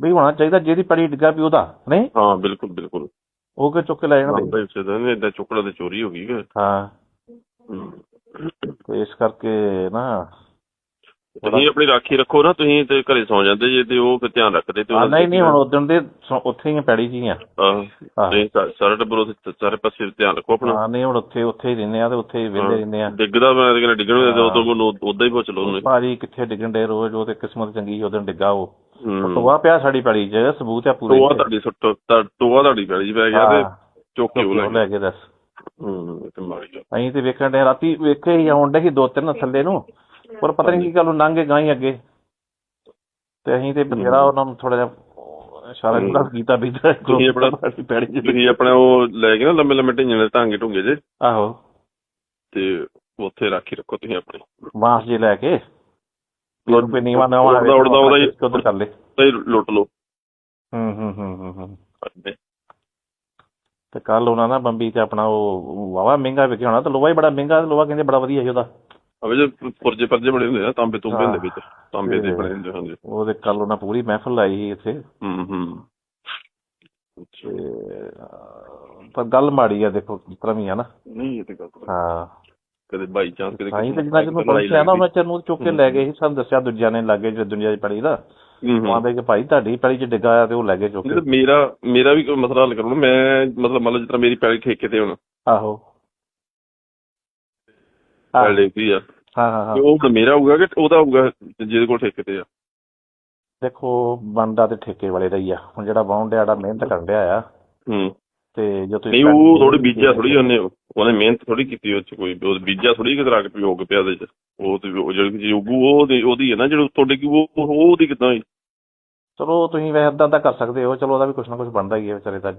ਵੀ ਹੋਣਾ ਚਾਹੀਦਾ ਜਿਹਦੀ ਪੜੀ ਡਿੱਗਾ ਵੀ ਉਹਦਾ ਨਹੀਂ? ਹਾਂ ਬਿਲਕੁਲ ਬਿਲਕੁਲ। ਉਹ ਕਿ ਚੁੱਕ ਕੇ ਲੈ ਜਾਣਾ ਹਾਂ ਭਾਈ ਸੇ ਤਾਂ ਇਦਾਂ ਚੁੱਕੜਾ ਤੇ ਚੋਰੀ ਹੋ ਗਈ ਕਿ ਹਾਂ। ਤੇ ਇਸ ਕਰਕੇ ਨਾ ਤੁਸੀਂ ਆਪਣੀ ਰਾਖੀ ਰੱਖੋ ਨਾ ਤੁਸੀਂ ਤੇ ਘਰੇ ਸੌ ਜਾਂਦੇ ਜੇ ਤੇ ਉਹ ਫਿਰ ਧਿਆਨ ਰੱਖਦੇ ਤੇ ਨਹੀਂ ਨਹੀਂ ਹੁਣ ਉਦੋਂ ਦੇ ਉੱਥੇ ਹੀ ਪੈੜੀ ਜੀ ਆ। ਹਾਂ। ਤੇ ਸਾਰਾ ਟੱਬਰ ਉਹਦੇ ਸਾਰੇ ਪਾਸੇ ਧਿਆਨ ਰੱਖੋ ਆਪਣਾ। ਹਾਂ ਨਹੀਂ ਹੁਣ ਉੱਥੇ ਉੱਥੇ ਹੀ ਰਹਿੰਦੇ ਆ ਤੇ ਉੱਥੇ ਹੀ ਵਿਹਲੇ ਰਹਿੰਦੇ ਆ। ਡਿੱਗਦਾ ਮੈਂ ਕਹਿੰਦਾ ਡਿੱਗਣ ਦੇ। ਉਦੋਂ ਕੋਲ ਉਦਾਂ ਹੀ ਪੁੱਛ ਲਓ ਉਹਨੂੰ। ਭਾਜੀ ਕਿੱਥੇ ਡਿੱਗਣ ਦੇ ਰੋਜ਼ ਉਹ ਤੇ ਕਿਸਮਤ ਚੰਗੀ ਉਦੋਂ ਡਿੱਗਾ ਉਹ। ਹੂੰ। ਟੋਆ ਪਿਆ ਸਾਡੀ ਪੈੜੀ 'ਚ ਸਬੂਤ ਆ ਪੂਰੇ ਟੋਆ ਤੁਹਾਡੀ ਸੁੱਟ ਤਾਂ ਟੋਆ ਤੁਹਾਡੀ ਪੈਲੀ 'ਚ ਪੈ ਗਿਆ ਤੇ ਹਾਂ, ਚੁੱਕ ਕੇ ਉਹ ਲੈ ਕੇ ਦੱਸ। ਹੂੰ ਤੇ ਮਾਰੀ ਅਸੀਂ ਤੇ ਵੇਖਣ ਦੇ ਰਾਤੀ ਵੇਖੇ ਹੀ ਆਉਣ ਡੇ ਸੀ ਦੋ ਤਿੰਨ ਥੱਲੇ ਨੂੰ ਪਰ ਪਤਾ ਨਹੀਂ ਕੀ ਗੱਲ ਲੰਘ ਗਏ ਅੱਗੇ। ਤੇ ਅਸੀਂ ਤੇ ਬਥੇਰਾ ਉਹਨਾਂ ਨੂੰ ਥੋੜਾ ਜਿਹਾ ਇਸ਼ਾਰਾ ਹੂੰ। ਜਿਹੜਾ ਕੀਤਾ ਵੀ ਤੁਸੀਂ ਆਪਣਾ ਪੈੜੀ 'ਚ। ਤੁਸੀਂ ਆਪਣਾ ਉਹ ਲੈ ਕੇ ਨਾ ਲੰਮੇ ਲੰਮੇ ਢਿੰਗੇ ਦੇ ਟਾਂਗੇ ਢੁੰਗੇ ਜੇ। ਆਹੋ। ਤੇ ਉੱਥੇ ਰਾਖੀ ਰੱਖੋ ਤੁਸੀਂ ਆਪਣੀ। ਬਾਂਸ ਜੇ ਲੈ ਕੇ। ਲੋੜ ਪੇ ਨੀਵਾ ਨਵਾਂ ਉੜਦਾ ਉੜਦਾ ਉਹਦਾ ਹੀ ਕਰ ਲੈ ਤੇ ਲੁੱਟ ਲਓ। ਹੂੰ ਹੂੰ ਹੂੰ ਹੂੰ। ਤੇ ਕੱਲ ਉਹਨਾਂ ਨਾ ਬੰਬੀ ਤੇ ਆਪਣਾ ਉਹ ਵਾਵਾ ਮਹਿੰਗਾ ਵਿਕਿਆ ਹੋਣਾ ਤੇ ਲੋਹਾ ਹੀ ਬੜਾ ਮਹਿੰਗਾ ਲੋਹਾ ਕਹਿੰਦੇ ਬੜਾ ਵਧੀਆ ਸੀ ਉਹਦਾ। ਅਵੇ ਜੇ ਪੁਰਜੇ ਪਰਜੇ ਬਣੇ ਹੁੰਦੇ ਆ ਤਾਂਬੇ ਹੁੰਦੇ ਹਾਂ। ਵਿੱਚ ਤਾਂਬੇ ਦੇ ਤੇ- ਬਣੇ ਹੁੰਦੇ ਹਾਂਜੀ। ਉਹਦੇ ਕੱਲ ਉਹਨਾਂ ਪੂਰੀ ਮਹਿਫਲ ਲਾਈ ਸੀ ਇੱਥੇ। ਹੂੰ ਹੂੰ। ਤੇ ਪਰ ਗੱਲ ਮਾੜੀ ਆ ਦੇਖੋ ਕਿਸ ਤਰ੍ਹਾਂ ਵੀ ਆ ਨਾ। ਨਹੀਂ ਇਹ ਤੇ ਗੱਲ ਤਾਂ- ਹਾਂ। ਕਦੇ ਬਾਈ ਚਾਂਸ ਕਦੇ ਸਾਈਂ ਤੇ ਜਿੰਨਾ ਲੜਾਈ ਪਹੁੰਚਿਆ ਨਾ ਉਹਨਾਂ ਲੱਗਦੀ। ਚਿਰ ਨੂੰ ਚੁੱਕ ਕੇ ਲੈ ਗਏ ਸੀ ਸਾਨੂੰ ਦੱਸਿਆ ਦੂਜਿਆਂ ਨੇ ਲੱਗੇ ਜੋ ਦੁਨੀਆ 'ਚ ਪੜੀ ਦਾ। ਆਂਦੇ ਕਿ ਭਾਈ ਤੁਹਾਡੀ ਪੈੜੀ 'ਚ ਡਿੱਗਾ ਆ ਤੇ ਉਹ ਲੈ ਗਏ ਚੁੱਕ ਕੇ। ਮੇਰਾ ਮੇਰਾ ਵੀ ਕੋਈ ਮਸਲਾ ਹੱਲ ਕਰੋ ਮੈਂ ਮਤਲਬ ਮੰਨ ਲਓ ਤਰ੍ਹਾਂ ਮੇਰੀ ਪੈਲੀ ਠੇਕੇ ਤੇ ਹੁਣ। ਆਹੋ। ਪੈਲੀ ਕੀ ਆ? ਹਾਂ ਹਾਂ ਹਾਂ। ਤੇ ਉਹ ਮੇਰਾ ਹੋਊਗਾ ਕਿ ਉਹਦਾ ਹੋਊਗਾ ਜਿਹਦੇ ਕੋਲ ਠੇਕੇ ਤੇ ਆ? ਦੇਖੋ ਬੰਦਾ ਤੇ ਠੇਕੇ ਵਾਲੇ ਦਾ ਹੀ ਆ। ਹੁਣ ਜਿਹੜਾ ਡਿਆ ਜਿਹੜਾ ਮਿਹਨਤ ਕਰਨ ਡਿਆ ਆ। ਹੂੰ। ਤੇ ਜੋ ਤੁਸੀਂ ਨਹੀਂ ਉਹ ਥੋੜੀ ਬੀਜਿਆ ਥੋੜੀ ਉਹਨੇ ਉਹਨੇ ਮਿਹਨਤ ਥੋੜੀ ਕੀਤੀ ਉਹ ਚ ਕੋਈ, ਉਹ ਬੀਜਿਆ ਥੋੜੀ ਕਿਤੇ ਰੱਖ ਪਿਓ ਕੇ ਪਿਆ ਉਹਦੇ ਚ। ਉਹ ਤੇ ਉਹ ਜਿਹੜੀ ਚੀਜ਼ ਉਗੂ, ਉਹ ਉਹਦੀ ਹੈ ਨਾ ਜਿਹੜੀ ਤੁਹਾਡੇ ਕੀ ਉਹ ਉਹਦੀ ਕਿਦਾਂ ਚਲੋ, ਤੁਸੀਂ ਵੈਸੇ ਏਦਾਂ ਤਾਂ ਕਰ ਸਕਦੇ ਹੋ, ਚਲੋ ਉਹਦਾ ਵੀ ਕੁਛ ਨਾ ਕੁਛ ਬਣਦਾ ਹੀ ਹੈ ਵਿਚਾਰੇ ਦਾ।